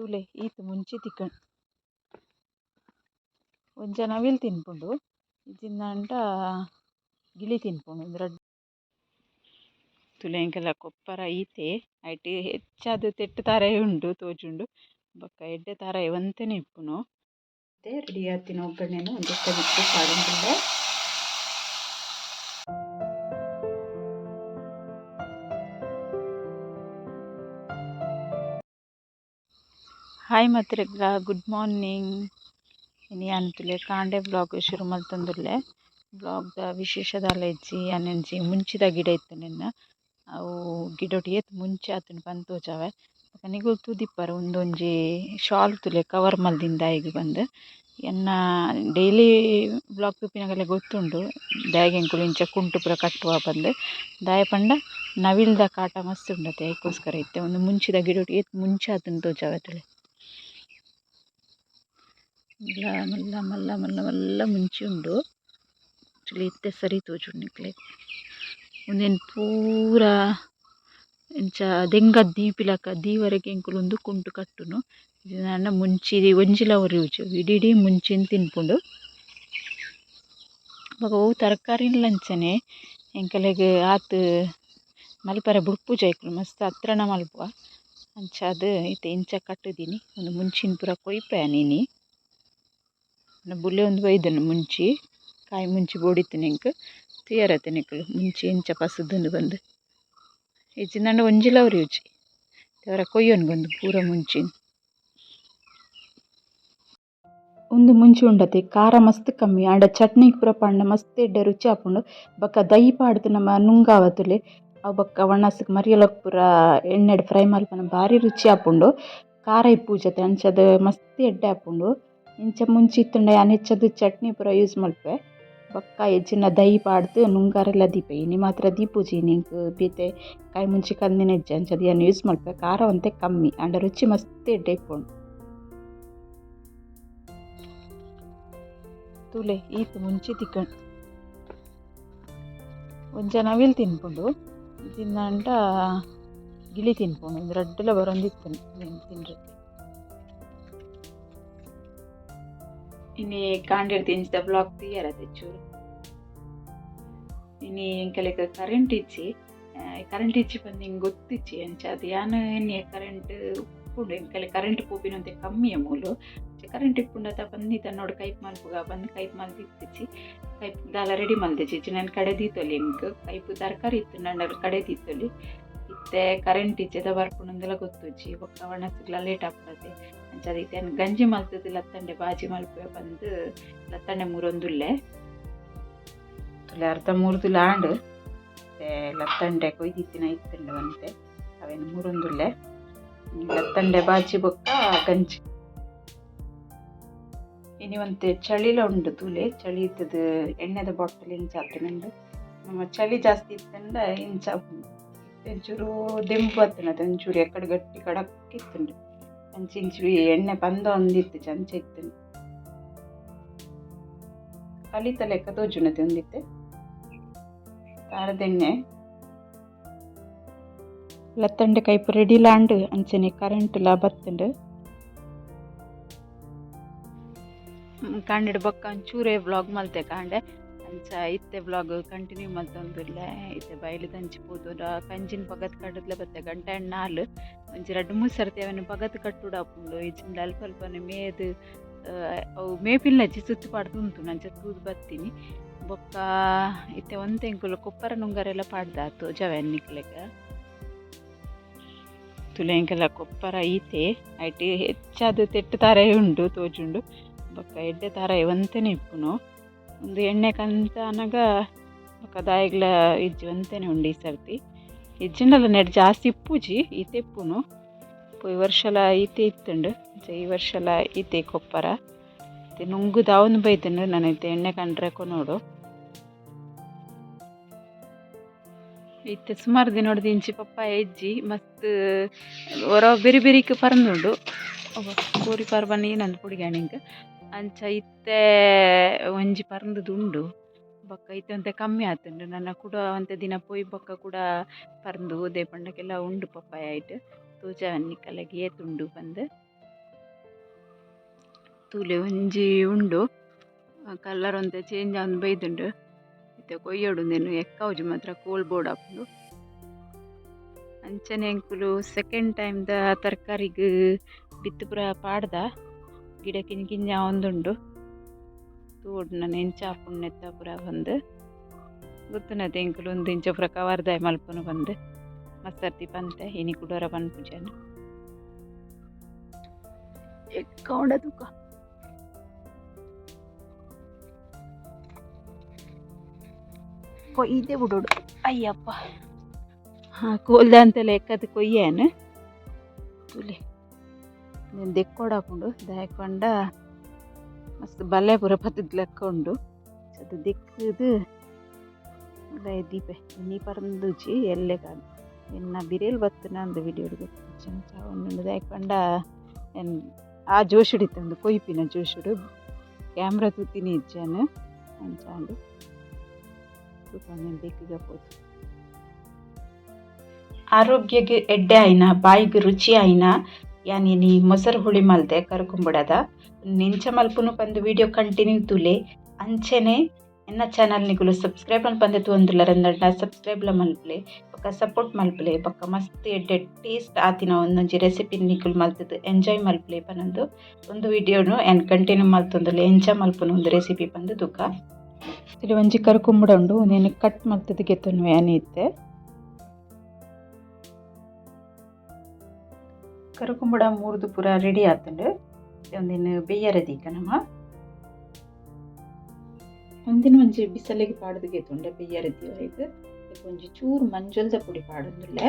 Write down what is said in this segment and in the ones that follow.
ತೂಲೆ, ಈತ್ ಮುಂಚಿ ತಿಕ್ಕುಂಡು ಒಂಜ ನವಿಲ್ ತಿನ್ಪುಂಡು ಇಜ್ಜಿಂಡಾಂಡ ಗಿಳಿ ತಿನ್ಪುಂಡು ಉಂದು ರಡ್ಡ್ ಕೊಪ್ಪರ ಈತೆ, ಐಟಿ ಹೆಚ್ಚಾದ್ ತೆಟ್ಟ್ ತಾರೆ ಉಂಡು, ತೋಜುಂಡು. ಬೊಕ್ಕ ಎಡ್ಡೆ ತಾರಾಯಿ ಒಂತೆನೆ ಇಪ್ಪುನು. ರೆಡಿ ಆತಿನ ಒಗ್ಗರಣೆನ್ ಒಂತೆ ಬಿಟ್ಟು ಹಾಯ್ ಮಾತ್ರೆಗ್ಲ ಗುಡ್ ಮಾರ್ನಿಂಗ್ ಇನಿ ಅಂತುಲೆ ಕಾಂಡೆ ಬ್ಲಾಗ್ ಶುರು ಮಲ್ತೊಂದುಲ್ಲೆ ಬ್ಲಾಗ್ದ ವಿಶೇಷ ದಾಲ ಇಜ್ಜಿ ಅಂಚಿ ಮುಂಚಿದ ಗಿಡ ಇತ್ತ್ಂಡೆನ್ನ ಅವು ಗಿಡೊಡು ಏತ್ ಮುಂಚೆ ಆತುಂಡು ಪಂದ್ ತೋಜಾವೆ ಬೊಕ ನಿಕುಲು ತೂದಿಪ್ಪರ್ ಉಂದೊಂಜಿ ಶಾಲ್ ತೂಲೆ ಕವರ್ ಮಲ್ದಿಂದ ದಾಯೆಗ್ ಪಂದ್ ಎನ್ನ ಡೈಲಿ ಬ್ಲಾಗ್ ತೂಪಿನಕಲೆ ಗೊತ್ತುಂಡು ದಾಯೆಗ್ ಎಂಕುಲು ಇಂಚ ಕುಂಟು ಪೂರ ಕಟ್ಟುವ ಪಂದ್ ದಾಯೆ ಪಂಡ ನವಿಲ್ದ ಕಾಟ ಮಸ್ತ್ ಉಂಡತೆ ಅಯ್ಯಗೋಸ್ಕರ ಇತ್ತೆ ಉಂದು ಮುಂಚಿದ ಗಿಡೊಡು ಏತ್ ಮುಂಚೆ ಆತುಂಡು ತೋಜಾವೆ ತೂಲೆ ಮಲ್ಲ ಮಲ್ಲ ಮಲ್ಲ ಮಲ್ಲ ಮಲ್ಲ ಮುಂಚಿ ಉಂಡು. ಆಕ್ಚುಲಿ ಇತ್ತೆ ಸರಿ ತೋಜುಂಡು ಒಂದೇನು ಪೂರ ಇಂಚ ದೆಂಗದ್ ದೀಪಿಲಕ ದೀವರೆಗ್ ಎಂಕುಲು ಉಂದು ಕುಂಟು ಕಟ್ಟುನು. ಇದನ್ನ ಮುಂಚಿ ಒಂಜಿಲ ಅವರು ಇಡೀ ಇಡೀ ಮುಂಚಿನ್ ತಿನ್ಪುಂಡು. ಬೊಕ ಅವು ತರಕಾರಿನ್ಲ ಅಂಚನೆ. ಎಂಕಲೆಗ್ ಆತ್ ಮಲ್ಪರೆ ಬುಡ್ಪು ಐಕ್ಲು ಮಸ್ತ್ ಹತ್ರಣ ಮಲ್ಪುವ. ಅಂಚ ಅದು ಇತ್ತೆ, ಇಂಚ ಕಟ್ಟುದಿನಿ. ಉಂದು ಮುಂಚಿನ ಪೂರ ಕೊಯ್ಪೆನ ಇನಿ ಬುಲೆ ಉಂದು ಬೈದ್ಂಡ್ ಮುಂಚಿ, ಕಾಯಿ ಮುಂಚಿ ಬೋಡಿತ್ತುಂಡ್ ಎಂಕ್ ತೂಯರೆ ನಿಕುಲು ಮುಂಚಿ ಇಂಚ ಪಸುದ್ದುಂದು ಬಂದು. ಇಜ್ಜಿಂಡಾಂಡ ಒಂಜಿ ಲವರ್ ಯೂಜಿ ತೆವರ ಕೊಯ್ಯೊನ್ಗ ಉಂದು ಪೂರ ಮುಂಚಿನ್ ಉಂದು ಮುಂಚಿ ಉಂಡತೆ ಕಾರ ಮಸ್ತ್ ಕಮ್ಮಿ, ಆಂಡ ಚಟ್ನಿಗ್ ಪೂರ ಪಂಡ ಮಸ್ತ್ ಎಡ್ಡೆ ರುಚಿ ಆಪುಂಡು. ಬೊಕ ದೈ ಪಾಡ್ದ್ ನಮ ನುಂಗಾವ ತೂಲೆ ಅವು ಬೊಕ ವನಸ್ ಮರಿಯಲಕ್ ಪೂರ ಎಣ್ಣೆಡ್ ಫ್ರೈ ಮಲ್ಪನ ಬಾರಿ ರುಚಿ ಆಪುಂಡು. ಕಾರ ಇಪ್ಪುಜತೆ ಅಂಚದ ಮಸ್ತ್ ಎಡ್ಡೆ ಆಪುಂಡು. ಇಂಚ ಮುಂಚಿ ಇತ್ತುಂಡ ಯಾನ್ ಹೆಚ್ಚಾದ್ ಚಟ್ನಿ ಪೂರ ಯೂಸ್ ಮಲ್ಪೆ ಬೊಕ್ಕ ಎಜ್ಜಿನ ದೈ ಪಾಡ್ದ್ ನುಂಗಾರೆಲ ದೀಪೆ ಇನಿ ಮಾತ್ರ ದೀಪುಜಿ ಇನಿಕ್ ಬೇತೆ ಕಾಯಿ ಮುಂಚಿ ಕಂದಿನ ಇಜ್ಜಿ ಅಂಚಾದ್ ಯಾನ್ ಯೂಸ್ ಮಲ್ಪೆ ಕಾರ ಒಂತೆ ಕಮ್ಮಿ ಆಂಡ ರುಚಿ ಮಸ್ತ್ ಎಡ್ಡೆ ಇಪ್ಪುಂಡು ತೂಲೆ ಈತ್ ಮುಂಚಿ ತಿಕ್ಕುಂಡು ಒಂಜ ನವಿಲ್ ತಿನ್ಪುಂಡು ಇಜ್ಜಿಂಡಾಂಡ ಗಿಳಿ ತಿನ್ಪುಂಡು ಉಂದು ರಡ್ಡುಲ ಬರೊಂದಿತ್ತುಂಡು ಇನಿ ಕಾಂಡೆಡ್ ತಿಂಚಿದ ಬ್ಲಾಗ್ ತೂಯರೆ ಚೂರು ಇನಿ ಎಂಕಲೆಗ್ ಕರೆಂಟ್ ಇಜ್ಜಿ ಕರೆಂಟ್ ಇಜ್ಜಿ ಪಂದ್ ಎಂಕ್ ಗೊತ್ತಿಜ್ಜಿ ಅಂಚಾದ್ ಯಾನ್ ಎನ್ನೆ ಕರೆಂಟ್ ಉಪ್ಪುಂಡು ಎಂಕಲೆಗ್ ಕರೆಂಟ್ ಪೋಪಿನ ಕಮ್ಮಿಯೇ ಮೂಲು. ಕರೆಂಟ್ ಇಪ್ಪುಂಡತ ಪಂದ್ ನೀ ತನ್ನೋಡು ಕೈಪ್ ಮಲ್ಪುಗ ಪಂದ್ ಕೈಪ್ ಮಲ್ದಿತ್ತಿಜ್ಜಿ ಕೈಪ್ ದಾಲ ರೆಡಿ ಮಲ್ದಿಜ್ಜಿ ನಾನು ಕಡೆ ದೀತೊಲಿ ಎಂಕ್ ಕೈಪ್ ತರಕಾರಿ ಇತ್ತು ನಂಡಲ್ ಕಡೆ ದೀತೊಲಿ ಇತ್ತೆ ಕರೆಂಟ್ ಇಜ್ಜೆದ ಬರ್ಪುಂಡುಂದೆಲ ಗೊತ್ತುಜ್ಜಿ ಬೊಕ್ಕ ವನಸ್ಗ್ಲ ಲೇಟ್ ಆಪುಂಡತೆ ಇತ್ತೆ ಗಂಜಿ ಮಲ್ತದ, ಲತ್ತಂಡೆ, ಬಾಜಿ ಮಲ್ಪೆ ಬಂದು ಲತ್ತಂಡೆ ಮೂರೊಂದುಲ್ಲೆ ತುಲೆ ಅರ್ಧ ಮೂರ್ದುಲ ಲಾಂಡ್ ಲತ್ತಂಡೆ ಕೊಯ್ದಿತ್ತಿನ ಇತ್ತಂಡೆ ಬಂತೆ ಅವೆನ್ ಮೂರೊಂದುಲ್ಲೆ ಲತ್ತಂಡೆ, ಬಾಜಿ ಬೊಕ್ಕ ಗಂಜಿ. ಇನಿ ಒಂದು ಚಳಿಲ ಉಂಡು ತೂಲೆ ಚಳಿ ಇದ್ದದ ಎಣ್ಣೆದ ಬಾಟಲ್ ಇಂಚ ನಮ್ಮ ನಮ ಚಳಿ ಜಾಸ್ತಿ ಇತ್ತಂಡ ಇಂಚ ಒಂಚೂರು ದೆಂಪು ಬತ್ತುಂಡು ಒಂಚೂರು ಎಕಡೆ ಗಟ್ಟಿ ಕಡಕ್ ಇತ್ತುಂಡು. ಅಂಚಿ ಇಂಚಿ ಎಣ್ಣೆ ಪಂದ ಒಂದಿತ್ತು ಚಂಚ ಇತ್ತು ಕಲಿತ ಲೆಕ್ಕ ತೋಜುಂಡತೆ ಒಂದಿತ್ತೆ. ಖಾರದೆಣ್ಣೆ ಲತ್ತಂಡೆ ಕೈಪು ರೆಡಿ ಲಾಂಡ್ ಅಂಚನೆ ಕರೆಂಟ್ ಲ ಬತ್ತುಂಡು. ಕಾಂಡೆಡ್ ಬೊಕ್ಕ ಒಂಚೂರೇ ವ್ಲಾಗ್ ಮಲ್ತೆ ಕಾಂಡೆ. ಅಂಚ ಇತ್ತೆ ವ್ಲಾಗ್ ಕಂಟಿನ್ಯೂ ಮಲ್ತೊಂದುಲ್ಲೆ ಇತ್ತೆ ಬಯಲು ದಂಚಿ ಪೋತುಂಡ ಕಂಜಿನ ಪಗತ್ ಕಟ್ಟದ್ಲೆ ಬತ್ತೆ ಗಂಟೆ ಹಣ್ಣು ನಾಲ್ ಒಂಜಿ ರಡ್ಡ್ ಮೂರು ಸರ್ತಿ ಅವನು ಪಗತ್ ಕಟ್ಟುಡ ಅಲ್ಪ ಅಲ್ಪನೆ ಮೇದ್ ಅವು ಮೇಪಿಲ್ನಜ್ಜಿ ಸುತ್ತು ಪಾಡ್ದ್ ನಂಚ ತೂದ್ ಬತ್ತೀನಿ. ಬೊಕ್ಕ ಇತ್ತೆ ಒಂತೆ ಎಂಕುಲು ಕೊಪ್ಪರ ನುಂಗರೆಲ ಪಾಡ್ದಾತು ಜವೆನ್ ನಿಕ್ಲೆಗ ತುಲೆಂಕೆಲ್ಲ ಕೊಪ್ಪರ ಈತೆ ಐಟ್ ಹೆಚ್ಚಾದ್ ತೆಟ್ಟ್ ತಾರೆ ಉಂಡು ತೋಜುಂಡು. ಬೊಕ್ಕ ಎಡ್ಡೆ ತಾರೆ ಒಂತೆನೆ ಇಪ್ಪುನು. ಉಂದು ಎಣ್ಣೆ ಕಂತ ಅನ್ನಾಗ ಬೊಕ ಇಜ್ಜು ಒಂತೆನೆ ಉಂಡು ಈ ಸರ್ತಿ. ಇಜ್ಜಿನಲ್ಲ ನೆಡ್ ಜಾಸ್ತಿ ಪೂಜಿ, ಈತೆ ಇಪ್ಪುನು ಈ ವರ್ಷಲ ಈತೆ ಇತ್ತುಂಡು. ಈ ವರ್ಷಲ ಈತೆ ಕೊಪ್ಪರ. ನುಂಗು ದಾವನ್ ಬೈತುಂಡು ನನ ಇತ್ತೆ ಎಣ್ಣೆ ಕಂಡ್ರೆ ಕೊನೋಡು ಇತ್ತೆ ಸುಮಾರು ದಿನೋಡು ಇಂಚಿ ಪಪ್ಪಾಯ ಇಜ್ಜಿ, ಮಸ್ತ್ ಹೊರ ಬೆರಿ ಬಿರಿಕ್ ಪರಂದುಂಡು. ಕೋರಿ ಪರ್ಬನ ಏನಂದ್ ಪುಡಿಗಾಣಿಂಕ್ ಅಂಚ ಇತ್ತೆ ಒಂಜಿ ಪರ್ಂದುದು ಬೊಕ್ಕ ಬೊಕ ಇತ್ತೆ ಒಂತೆ ಕಮ್ಮಿ ಆತುಂಡು. ನನ್ನ ಕುಡ ಒಂತೆ ದಿನ ಪೋಯಿ ಬೊಕ ಕೂಡ ಪರ್ಂದು ಓದೆ ಪಂಡಕ್ಕೆಲ ಉಂಡು ಪಪ್ಪಾಯ ಐಟ್ ತೋಜಾವೆನ್ ನಿಕ್ಕಲೆಗ್ ಏತ್ ಉಂಡು ಪಂದ್ ತೂಲೆ ಒಂಜಿ ಉಂಡು. ಕಲರ್ ಒಂತೆ ಚೇಂಜ್ ಆವೊಂದು ಬೈದುಂಡು. ಇತ್ತೆ ಕೊಯ್ಯೊಡುಂದೆನು ಎಕ್ಕವುಜಿ ಮಾತ್ರ ಕೋಲ್ ಬೋರ್ಡ್ ಆಪುಂಡು ಅಂಚನೆ ಎಂಕುಲು ಸೆಕೆಂಡ್ ಟೈಮ್ದ ತರಕಾರಿಗ್ ಬಿತ್ತು ಪೂರ ಪಾಡ್ದ. ಗಿಡ ಕಿನ್ಕಿನ್ ಕಿಂಜ ಆವೊಂದುಂಡು ತೂಡ್ ಪುರ ಬಂದು ಗೊತ್ತುನತೆ ತೆಂಕುಲು ಒಂದು ಇಂಚ ಪುರ ಕವರ್ದಾಯ ಮಲ್ಪನು ಬಂದು ಮಸ್ತರ್ತಿ ಪಂತೆ ಇನಿ ಕುಡೋರ ಪನ್ಪುಜೆನು ಎಕ್ಕ ಉಂಡ ತೂಕ. ಕೊಯ್ದೆ ಬಿಡೋಡು. ಅಯ್ಯಪ್ಪ. ಹಾ ಕೋಲ್ದ ಅಂತೆಲ್ಲ ಎಕ್ಕದ ಕೊಯ್ಯೇನು? ತುಲಿ నేను ದೆಕ್ಕೊಡಾಕೊಂಡು ದಾಯ್ಕೊಂಡ ಮಸ್ತ್ ಬಲ್ಲೆ ಪೂರ ಪತ್ತದ ಲೆಕ್ಕ ಉಂಡು. ಅದು ದಿಕ್ಕದು ದೀಪೆ, ನೀ ಪರಂದುಜಿ ಎಲ್ಲೆ ಕಾದು ಎನ್ನ ಬಿರೇಲ್ ಬತ್ತನ ಅಂದ ವಿಡಿಯೋಡ್ ಗೊತ್ತು. ಚಮಚ ಒಂದು ದಾಯ್ಕೊಂಡ ಎನ್ ಆ ಜೋಶುಡಿತ್ತಂದು ಕೊಯ್ಪಿನ ಜೋಶುಡು ಕ್ಯಾಮ್ರಾ ತೂತಿನಿ ಇಜ್ಜಾನು. ಅಂಚಾಂಡು ದಿಕ್ಕಿಗೆ ಹೋದು ಆರೋಗ್ಯಗೆ ಎಡ್ಡೆ ಆಯ್ನ, ಬಾಯಿಗೆ ರುಚಿ ಆಯ್ನ? ಯಾನಿ ನೀ ಮೊಸರು ಹುಳಿ ಮಲ್ದೆ ಕರ್ಕೊಂಬಿಡದ. ನಿಂಚ ಮಲ್ಪುನು ಪಂದು ವಿಡಿಯೋ ಕಂಟಿನ್ಯೂ ತುಲೆ. ಅಂಚೆನೆ ಎನ್ನ ಚಾನಲ್ ನಿಗುಲು ಸಬ್ಸ್ಕ್ರೈಬ್ ಅನ್ ಬಂದೆ ತೂಂದುಲ್ಲ ಸಬ್ಸ್ಕ್ರೈಬ್ ಲ ಮಲ್ಪಲೆ. ಪಕ್ಕ ಸಪೋರ್ಟ್ ಮಲ್ಪಲೆ. ಪಕ್ಕ ಮಸ್ತ್ ಎಡ್ಡೆ ಟೇಸ್ಟ್ ಆತಿನ ಒಂದೊಂಜಿ ರೆಸಿಪಿ ನಿಗುಲು ಮಲ್ತದ್ದು ಎಂಜಾಯ್ ಮಲ್ಪಲೆ ಪನೊಂದು. ಒಂದು ವಿಡಿಯೋನು ಎನ್ ಕಂಟಿನ್ಯೂ ಮಲ್ತೊಂದುಲ್ಲೆ ಎಂಜಾಯ್ ಮಲ್ಪುನ ಒಂದು ರೆಸಿಪಿ ಬಂದು ತುಕ. ಇಲ್ಲಿ ಒಂಜಿ ಕರ್ಕೊಂಬಿಡೋಂಡು. నేను ಕಟ್ ಮಲ್ತದ್ದು ಗೆತ್ತನು ಯಾನಿ ಇತ್ತೆ ಕರುಕುಂಬಡ ಮೂರ್ದು ಪೂರ ರೆಡಿ ಆತುಂಡು. ಒಂದಿನ ಬೆಯ್ಯರದೀಕ ನಮ್ಮ. ಒಂದಿನ ಒಂಜಿ ಬಿಸಲಿಗೆ ಪಾಡ್ದು ಗೆತ್ತುಂಡೆ ಬೆಯ್ಯರದಿ ಐದು ಒಂಜಿ ಚೂರು ಮಂಜಲ್ದ ಪುಡಿ ಪಾಡೊಂದುಲ್ಲೆ.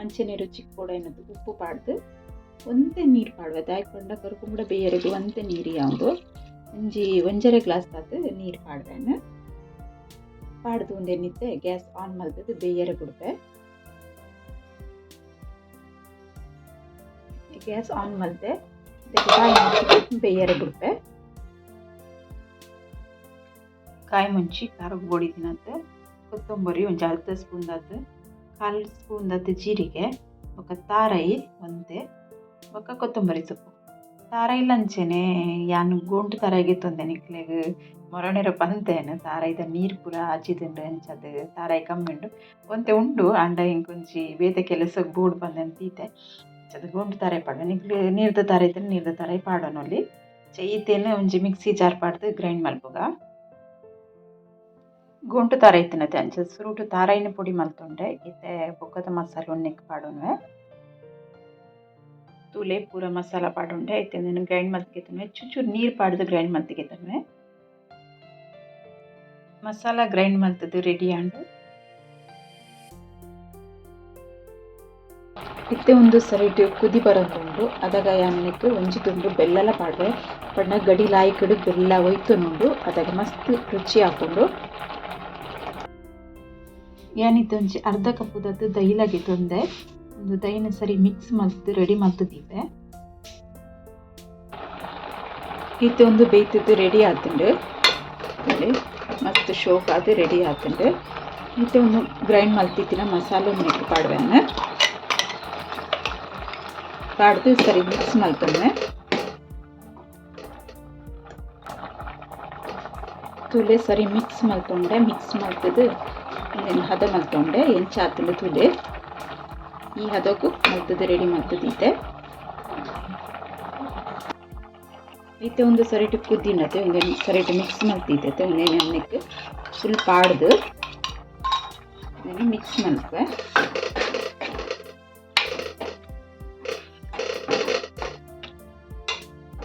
ಅಂಚೆ ರುಚಿಗೆ ಕೂಡ ಏನದು, ಉಪ್ಪು ಪಾಡ್ದು. ಒಂತೆ ನೀರು ಪಾಡುವ, ದಾಯ್ಕೊಂಡ ಕರುಕುಂಬಡ ಬೆಯ್ಯರದು ಒಂತೆ ನೀರು ಯಾವುದು. ಒಂಜಿ ಒಂಜರೆ ಗ್ಲಾಸ್ ತಾತು ನೀರು ಪಾಡ್ಬೇನು ಪಾಡ್ದು ಒಂದೇನಿತ್ತೆ ಗ್ಯಾಸ್ ಆನ್ ಮಲ್ತದ್ದು ಬೆಯ್ಯರ ಬಿಡ್ಬೆ ಗ್ಯಾಸ್ ಆನ್ ಮಾಡಿದೆ. ಕಾಯಿ ಬೇಯರೆ ಬಿಡುತ್ತೆ ಕಾಯಿ ಮುಂಚಿ ಖಾರಕ್ಕೆ ಬೋಡಿ ಕೊತ್ತಂಬರಿ ಒಂದು ಅರ್ಧ ಸ್ಪೂನ್ ದತ್ತು ಕಾಲು ಸ್ಪೂನ್ ದತ್ತು ಜೀರಿಗೆ, ಬೊಕ್ಕ ತಾರಾಯಿ ಒಂತೆ ಬೊಕ್ಕ ಕೊತ್ತಂಬರಿ ಸೊಪ್ಪು. ತಾರಾಯಿ ಅಂಚೆನೆ, ಯಾನು ಗೋಂಟು ತಾರಾಯಿಗೆ ತೊಂದೆ ನಿಕ್ಲೆಗ್. ಮೊರಣೆರ ಪಂತೇನು ತಾರಾಯಿದ ನೀರು ಪೂರ ಅಜ್ಜಿದುಂಡು ಅಂಚದು ತಾರಾಯಿ ಕಮ್ಮಿ ಉಂಡು. ಒಂತೆ ಉಂಡು, ಅಂಡ ಹಿಂಗೆ ಕೊಂಚಿ, ಬೇತೆ ಕೆಲಸಕ್ಕೆ ಬೂಡ್ ಬಂದಂತೀತೆ ಪಾಡು ನಿಕ್ಲು ನೀರ್ದ ತಾರೆ ಇದ್ರೆ ನೀರ್ದ ತಾರೆ ಪಾಡೋನಲ್ಲಿ ಚೈತೇನು ಒಂಜಿ ಮಿಕ್ಸಿ ಜಾರ್ ಪಾಡ್ದು ಗ್ರೈಂಡ್ ಮಲ್ಪುಗ. ಗುಂಟು ತಾರೆ ಇತ್ತಿನತೆ ಅಂಚ. ಸುರುಟು ತಾರಾಯಿನ ಪುಡಿ ಮಲ್ತುಂಡೆ ಇತ್ತೆ ಬೊಕ್ಕದ ಮಸಾಲೆ ಒಣ್ಣೆಕ್ ಪಾಡೋನ್ವೆ ತೂಲೆ ಪೂರ ಮಸಾಲ ಪಾಡುಂಡೆ ಐತೆ ಗ್ರೈಂಡ್ ಮಲ್ತಿಗೆತನ್ವೆ ಚೂಚೂರು ನೀರು ಪಾಡ್ದು ಗ್ರೈಂಡ್ ಮಲ್ತಿಗೆತನ್ವೆ ಮಸಾಲ ಗ್ರೈಂಡ್ ಮಲ್ತದ್ದು ರೆಡಿ ಆಂಡು. ಇತ್ತೆ ಒಂದು ಸೈಡ್ ಕುದಿ ಬರಕೊಂಡು ಅದಾಗ ಯಾನಕ್ಕೆ ಒಂಜಿ ತುಂಡು ಬೆಲ್ಲಲ ಪಾಡ್ರೆ ಪಂಡ ಗಡಿ ಲಾಯ್ಕಡ್ ಬೆಲ್ಲ ಒಯ್ತುನುಂಡು ಅದಾಗ ಮಸ್ತ್ ರುಚಿ ಹಾಕೊಂಡು ಏನಿತ್ತು ಒಂಜಿ ಅರ್ಧ ಕಪ್ಪುದದ್ದು ದೈಲಾಗಿ ತೊಂದೆ. ಒಂದು ದೈನ ಸರಿ ಮಿಕ್ಸ್ ಮಲ್ತು ರೆಡಿ ಮಲ್ತದೀಪೆ ಇತ್ತೆ ಒಂದು ಬೇಯ್ತಿದ್ದು ರೆಡಿ ಆತುಂಡು. ನೋಡಿ, ಮಸ್ತ್ ಶೋಕ್ ರೆಡಿ ಆತುಂಡು. ಇತ್ತೆ ಒಂದು ಗ್ರೈಂಡ್ ಮಲ್ತಿತ್ತಿನ ಮಸಾಲೆ ನೆಕ್ ಪಾಡ್ವೆನ ಪಾಡ್ದು ಸರಿ ಮಿಕ್ಸ್ ಮಲ್ತೊಮ್ಮೆ ತುಲೆ ಸರಿ ಮಿಕ್ಸ್ ಮಲ್ತೊಂಡೆ ಮಿಕ್ಸ್ ಮಾಡ್ತಿದ್ದು ಒಂದೇನು ಹದ ಮಲ್ತೊಂಡೆ ಏನು ಚಾತಿಲ್ಲ ತುಲೆ. ಈ ಹದಕ್ಕೂ ಮಲ್ತದು ರೆಡಿ ಮಲ್ತದೀತೆ ಐತೆ ಒಂದು ಸರಿಟು ಕುದ್ದಿನತ್ತೆ ಒಂದೇನು ಸರಿಟು ಮಿಕ್ಸ್ ಮಲ್ತಿದ್ದೈತೆ ಒಂದೇನು ಅನ್ನಕ್ಕೆ ಫುಲ್ ಪಾಡ್ದು. ಮಿಕ್ಸ್ ಮಲ್ಪೆ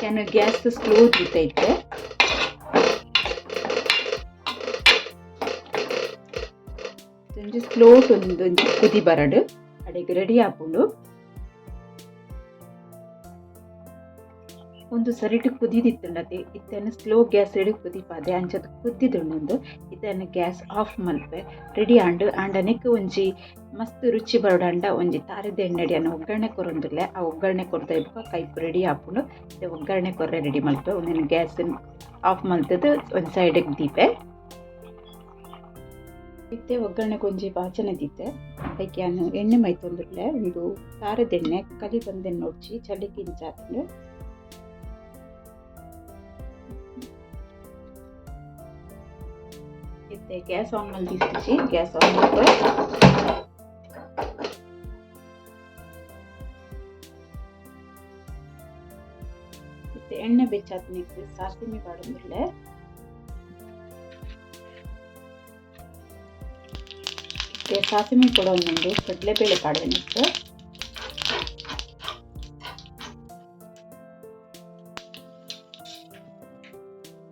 ಕ್ಯಾನ್ ಗ್ಯಾಸ್ ಸ್ಲೋ ಇರ್ತೈತೆ ಒಂಜಿ ಸ್ಲೋಟ್ ಒಂದು ಒಂಜಿ ಕುದಿ ಬರಡು ಅಡೆಗೆ ರೆಡಿ ಆಪುಂಡು ಒಂದು ಸರಿಟು ಕುದಿದಿತ್ತುಂಡತೆ ಇತ್ತೇನೆ ಸ್ಲೋ ಗ್ಯಾಸ್ ರೆಡಿ ಕುದಿಪಾದೆ ಅಂಚದ ಕುದ್ದಿದುಂಡು ಇದನ್ನು ಗ್ಯಾಸ್ ಆಫ್ ಮಲ್ಪೆ ರೆಡಿ ಆಂಡು, ಆಂಡ ನೆಕ್ ಒಂಜಿ ಮಸ್ತ್ ರುಚಿ ಬರೋಡಾಂಡ ಒಂಜಿ ತಾರಿದ ಎಣ್ಣೆಡಿಯನ್ನು ಒಗ್ಗರಣೆ ಕೊರೊಂದುಲ್ಲೆ, ಆ ಒಗ್ಗರಣೆ ಕೊರ್ದ ಇಬ್ಬ ಕೈಪ್ ರೆಡಿ ಆಪುಂಡು ಒಗ್ಗರಣೆ ಕೊರ್ರೆ ರೆಡಿ ಮಲ್ಪೆ ಒಂದಿನ ಗ್ಯಾಸ್ ಆಫ್ ಮಲ್ತದ್ದು ಒಂದು ಸೈಡಿಗೆ ದೀಪೆ. ಇತ್ತೆ ಒಗ್ಗರಣೆ ಕೊಂಜಿ ವಾಚನೆ ದಿತ್ತೆ ಅದಕ್ಕೆ ನಾನು ಎಣ್ಣೆ ಮೈ ತೊಂದಿರ್ಲೆ ಒಂದು ಸಾರದೆಣ್ಣೆ ಕಲಿ ಬಂದೆಣ್ಣೆ ನೋಡ್ಚಿ ಚಳಿ ಇತ್ತೆ ಗ್ಯಾಸ್ ಆನ್ ಮಾಡಿ ದಿಸ್ತಿಸಿ ಗ್ಯಾಸ್ ಆನ್ ಮಾಡ್ಕೊ ಇತ್ತೆ ಎಣ್ಣೆ ಬೆಚ್ಚಾತ್ ನೆಕ್ಸ್ಟ್ ಸಾಸಿಮೆ ಪಾಡಂದಿರ್ಲೆ ಮತ್ತೆ ಸಾಸಿಮೆ ಕೂಡ ಒಂದೊಂದು ಕಡಲೆಬೇಳೆ ಪಾಡಬೇಕು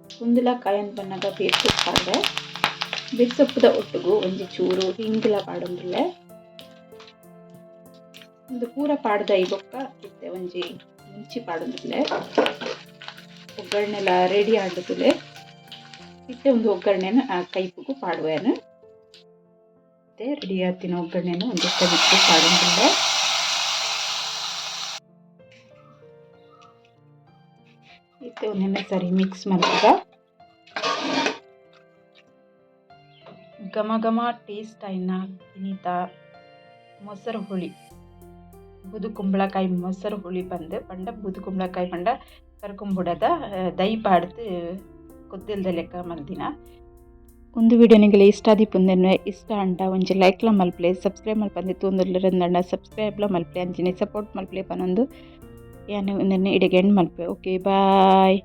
ಕುಂದಲಕಾಯಿ ಅಂತ ಬಂದಾಗ ಬೇರ್ಸೊಪ್ಪು ಪಾಡ್ದೆ ಬೇರ್ಸೊಪ್ಪದ ಒಟ್ಟಿಗೂ ಒಂದು ಚೂರು ಹಿಂಗಿಲ ಪಾಡೊಂದಿಲ್ಲ ಒಂದು ಪೂರ ಪಾಡ್ದ ಈ ಬೊಕ್ಕ ಇತ್ತೆ ಒಂಜಿ ಮುಂಚಿ ಪಾಡೊಂದಿಲ್ಲ ಒಗ್ಗರಣೆಲ್ಲ ರೆಡಿ ಆಡುದಿಲ್ಲ ಇತ್ತೆ ಒಂದು ಒಗ್ಗರಣೆನ ಆ ಕೈಪುಗು ಪಾಡುವೆನು ಮತ್ತೆ ರೆಡಿ ಆತಿನ ಒಗ್ಗರಣೆನ ಒಂದಿಷ್ಟು ಬಿಟ್ಟು ಪಾಡೊಂದಿಲ್ಲ ಇತ್ತೆ ಒಂದೆಣ್ಣೆ ಸರಿ ಮಿಕ್ಸ್ ಮಾಡಿದಾಗ ಘಮ ಘಮ ಟೇಸ್ಟ್ ಆಯ್ನ ಇನಿತ ಮೊಸರು ಹುಳಿ ಬುದು ಕುಂಬಳಕಾಯಿ ಮೊಸರು ಹುಳಿ ಬಂದು ಪಂಡ ಬುದು ಕುಂಬಳಕಾಯಿ ಪಂಡ ಕರ್ಕೊಂಬುಡದ ದೈ ಪಾಡ್ದು ಗೊತ್ತಿಲ್ಲದ ಲೆಕ್ಕ ಮಲ್ದಿನ ಒಂದು ವಿಡಿಯೋ ನಿಮಗೆ ಇಷ್ಟ ಆದಿಪ್ಪುಂದೆನೆ ಇಷ್ಟ ಅಂಡ ಒಂಜಿ ಲೈಕ್ಲ ಮಲ್ಪ್ಲೆ ಸಬ್ಸ್ಕ್ರೈಬ್ ಮಲ್ಪಂದೆ ತೂಂದುಲ್ಲರಂದಣ್ಣ ಸಬ್ಸ್ಕ್ರೈಬ್ಲ ಮಲ್ಪ್ಲೆ ಅಂಚಿನಿ ಸಪೋರ್ಟ್ ಮಲ್ಪ್ಲೆ ಪನೊಂದು ಯಾನು ಒಂದೆನೆ ಇಡೆಗೆ ಎಂಡ್ ಮಲ್ಪೆ ಓಕೆ ಬಾಯ್